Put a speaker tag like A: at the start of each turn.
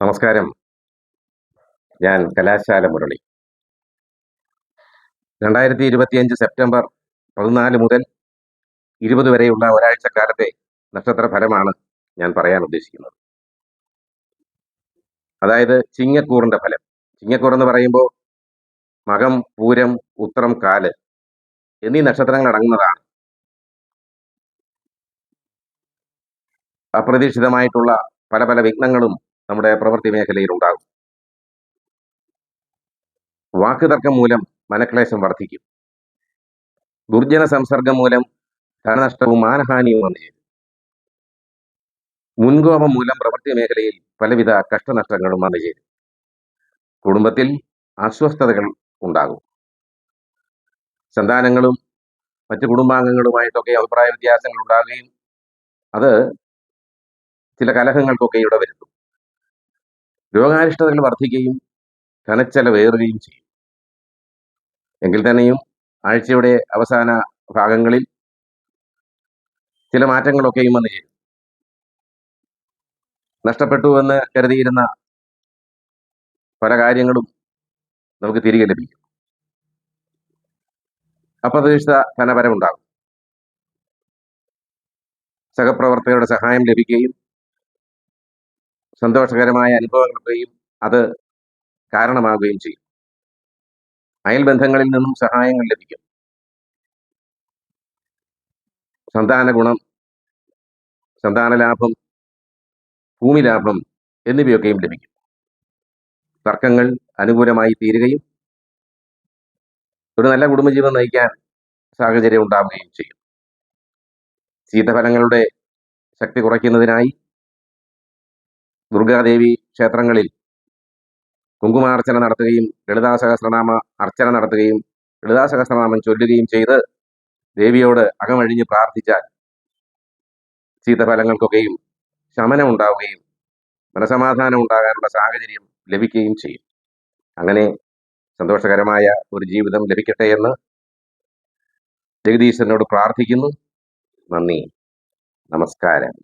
A: നമസ്കാരം. ഞാൻ കലാശാല മുരളി. രണ്ടായിരത്തി ഇരുപത്തിയഞ്ച് സെപ്റ്റംബർ പതിനാല് മുതൽ ഇരുപത് വരെയുള്ള ഒരാഴ്ചക്കാലത്തെ നക്ഷത്ര ഫലമാണ് ഞാൻ പറയാൻ ഉദ്ദേശിക്കുന്നത്. അതായത് ചിങ്ങക്കൂറിന്റെ ഫലം. ചിങ്ങക്കൂർ എന്ന് പറയുമ്പോൾ മകം പൂരം ഉത്രം കാൽ എന്നീ നക്ഷത്രങ്ങൾ അടങ്ങുന്നതാണ്. അപ്രതീക്ഷിതമായിട്ടുള്ള പല പല വിഘ്നങ്ങളും നമ്മുടെ പ്രവൃത്തി മേഖലയിൽ ഉണ്ടാകും. വാക്കുതർക്കം മൂലം മനക്ലേശം വർദ്ധിക്കും. ദുർജന സംസർഗം മൂലം ധനനഷ്ടവും മാനഹാനിയും വന്നു. മുൻകോപം മൂലം പ്രവൃത്തി മേഖലയിൽ പലവിധ കഷ്ടനഷ്ടങ്ങളും വന്നു. ചേരും കുടുംബത്തിൽ അസ്വസ്ഥതകൾ ഉണ്ടാകും. സന്താനങ്ങളും മറ്റു കുടുംബാംഗങ്ങളുമായിട്ടൊക്കെ അഭിപ്രായ വ്യത്യാസങ്ങൾ ഉണ്ടാകുകയും അത് ചില കലഹങ്ങൾക്കൊക്കെ ഇവിടെ വരുത്തും രോഗാരിഷ്ടതകൾ വർദ്ധിക്കുകയും ധനച്ചെലവേറുകയും ചെയ്യും. എങ്കിൽ തന്നെയും ആഴ്ചയുടെ അവസാന ഭാഗങ്ങളിൽ ചില മാറ്റങ്ങളൊക്കെയും വന്നു ചേരും. നഷ്ടപ്പെട്ടു എന്ന് കരുതിയിരുന്ന പല കാര്യങ്ങളും നമുക്ക് തിരികെ ലഭിക്കും. അപ്രതീക്ഷിത ധനപരമുണ്ടാകും സഹപ്രവർത്തകരുടെ സഹായം ലഭിക്കുകയും സന്തോഷകരമായ അനുഭവങ്ങളുടെയും അത് കാരണമാവുകയും ചെയ്യും. അയൽബന്ധങ്ങളിൽ നിന്നും സഹായങ്ങൾ ലഭിക്കും. സന്താന ഗുണം സന്താന ലാഭം ഭൂമി ലാഭം എന്നിവയൊക്കെയും ലഭിക്കും. തർക്കങ്ങൾ അനുകൂലമായി തീരുകയും ഒരു നല്ല കുടുംബജീവിതം നയിക്കാൻ സാഹചര്യം ഉണ്ടാവുകയും ചെയ്യും. ശീതഫലങ്ങളുടെ ശക്തി കുറയ്ക്കുന്നതിനായി ദുർഗാദേവി ക്ഷേത്രങ്ങളിൽ കുങ്കുമാർച്ചന നടത്തുകയും ലളിതാ സഹസ്രനാമ അർച്ചന നടത്തുകയും ലളിതാ സഹസ്രനാമം ചൊല്ലുകയും ചെയ്ത് ദേവിയോട് അകമഴിഞ്ഞ് പ്രാർത്ഥിച്ചാൽ ശീതഫലങ്ങൾക്കൊക്കെയും ശമനം ഉണ്ടാവുകയും മനസമാധാനം ഉണ്ടാകാനുള്ള സാഹചര്യം ലഭിക്കുകയും ചെയ്യും. അങ്ങനെ സന്തോഷകരമായ ഒരു ജീവിതം ലഭിക്കട്ടെ എന്ന് ജഗദീശ്വരനോട് പ്രാർത്ഥിക്കുന്നു. നന്ദി. നമസ്കാരം.